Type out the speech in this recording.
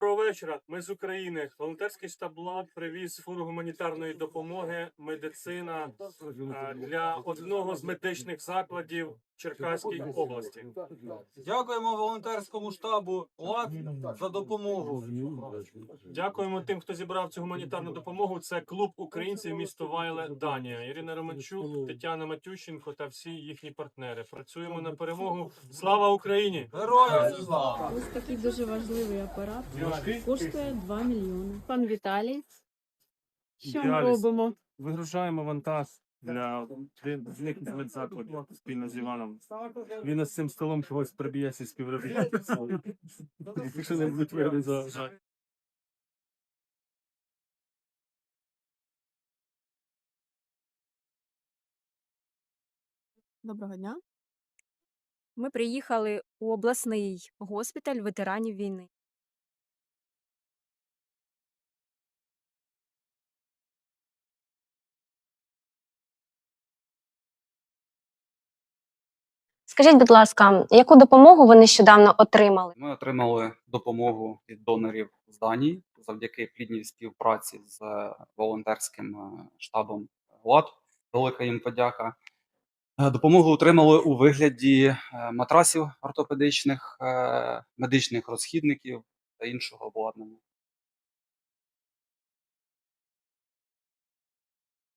Доброго вечора. Ми з України. Волонтерський штаб ЛАД привіз фуру гуманітарної допомоги, медицина е, для одного з медичних закладів Черкаської області. Дякуємо волонтерському штабу ЛАД за допомогу. Дякуємо тим, хто зібрав цю гуманітарну допомогу. Це клуб українців місто Вайле, Данія. Ірина Романчук, Тетяна Матющенко та всі їхні партнери. Працюємо на перемогу. Слава Україні! Героям слава! Ось такий дуже важливий апарат. Коштує 2 мільйони. Пан Віталій. Що ми Діаліз. робимо? Вигружаємо вантаж для з них медзакладів спільно з Іваном. Він із цим столом когось приб'є зі співробітництва. Якщо не будуть виграти за Доброго дня. Ми приїхали у обласний госпіталь ветеранів війни. Скажіть, будь ласка, яку допомогу ви нещодавно отримали? Ми отримали допомогу від донорів з Данії завдяки плідній співпраці з е, волонтерським е, штабом ГЛАД. Велика їм подяка. Е, Допомогу отримали у вигляді матрасів ортопедичних, медичних розхідників та іншого обладнання.